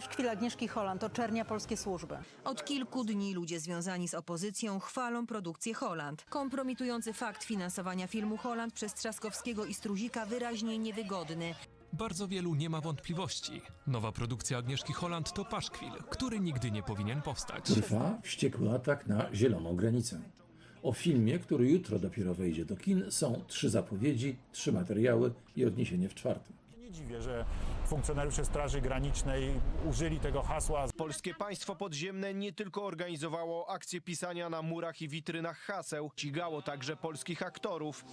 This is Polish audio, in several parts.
paszkwil Agnieszki Holland oczernia polskie służby. Od kilku dni ludzie związani z opozycją chwalą produkcję Holland. Kompromitujący fakt finansowania filmu Holland przez Trzaskowskiego i Struzika wyraźnie niewygodny. Bardzo wielu nie ma wątpliwości. Nowa produkcja Agnieszki Holland to paszkwil, który nigdy nie powinien powstać. Trwa wściekły atak na zieloną granicę. O filmie, który jutro dopiero wejdzie do kin, są trzy zapowiedzi, trzy materiały i odniesienie w czwartym. Nie dziwię, że funkcjonariusze Straży Granicznej użyli tego hasła. Polskie państwo podziemne nie tylko organizowało akcję pisania na murach i witrynach haseł, ścigało także polskich aktorów,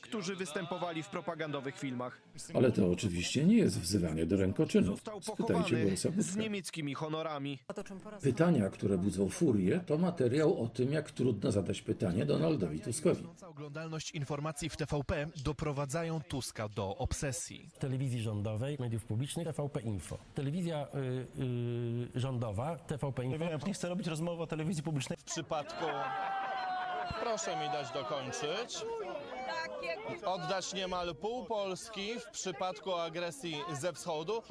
którzy występowali w propagandowych filmach. Ale to oczywiście nie jest wzywanie do rękoczynów. Został Spytajcie pochowany Borysa z niemieckimi honorami. Pytania, które budzą furię, to materiał o tym, jak trudno zadać pytanie Donaldowi Tuskowi. Oglądalność informacji w TVP doprowadzają Tuska do obsesji. telewizji rządowej, mediów publicznych, TVP Info. Telewizja y, y, rządowa, TVP Info. Nie chcę robić rozmowy o telewizji publicznej. W przypadku. Proszę mi dać dokończyć. Oddać niemal pół Polski w przypadku agresji ze wschodu.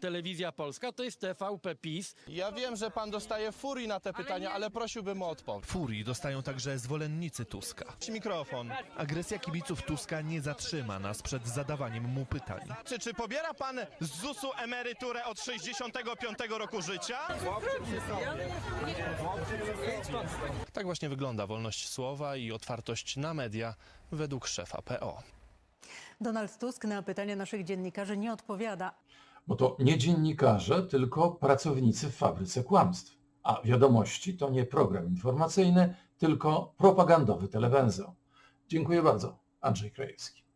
Telewizja Polska to jest TVP PiS. Ja wiem, że pan dostaje furii na te pytania, ale prosiłbym o odpowiedź. Furii dostają także zwolennicy Tuska. Mikrofon. Agresja kibiców Tuska nie zatrzyma nas przed zadawaniem mu pytań. Czy, czy pobiera pan z ZUS-u emeryturę od 65 roku życia? Tak właśnie wygląda wolność słowa i otwartość na media według szefa PO. Donald Tusk na pytania naszych dziennikarzy nie odpowiada. Bo to nie dziennikarze, tylko pracownicy w fabryce kłamstw. A wiadomości to nie program informacyjny, tylko propagandowy telewęzeł. Dziękuję bardzo. Andrzej Krajewski.